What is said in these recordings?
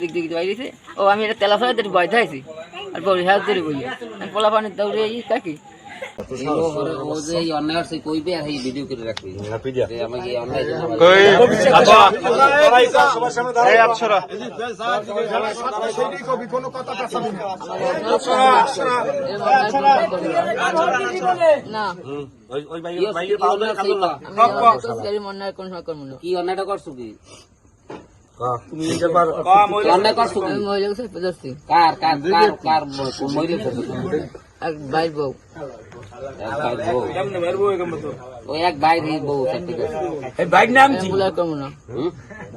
দিক দিক বাইরেছে ও আমি এটা তেলা ফেলে ধরে বয়তে আছি আর বড় হাত ধরে বই আমি পোলা পানি দৌড়ে কাকি। করে মনে কি অন্যায়টা করছ কি কি অন্যায় করছ মহিলা কার কার কার মহিলা এক বাইর বউ এক ভাই বউ বুলার না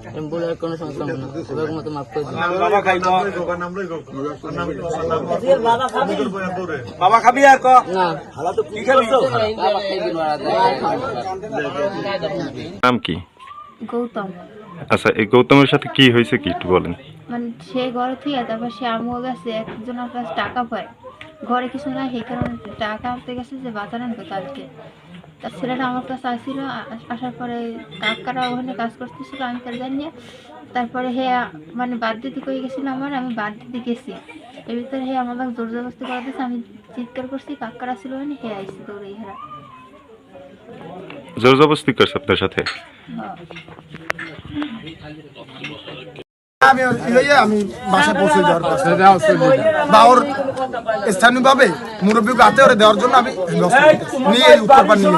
আমি বুলার কোনো না মতো মাফ করে বাবা খাবি আর নাম কি? গৌতম। আচ্ছা এই গৌতমের সাথে কি হয়েছে কি একটু বলেন। মানে সে ঘরে থেকে তারপর সে আমু গেছে একজনের কাছে টাকা পায়। ঘরে কিছু নাই সেই কারণে টাকা আনতে গেছে যে বাজার আনবে কালকে। তার ছেলেটা আমার কাছে আসছিল আসার পরে কাকারা ওখানে কাজ করতেছিল আমি তার জানি তারপরে হে মানে বাদ দিতে কই গেছিল আমার আমি বাদ দিতে গেছি। এর ভিতরে হে আমাকে জোর জবরদস্তি করা দিয়েছে আমি চিৎকার করছি কাকারা ছিল ওখানে হে আইসি দৌড়ে হেরা? জোর জবস্তি করছে আপনার সাথে? হ্যাঁ। আমি ইয়ে আমি বাসা পৌঁছে দেওয়ার পাশে বা ওর স্থানীয়ভাবে মুরব্বীকে হাতে ওরে দেওয়ার জন্য আমি। নিয়ে উত্তর উত্তরপাড় নিয়ে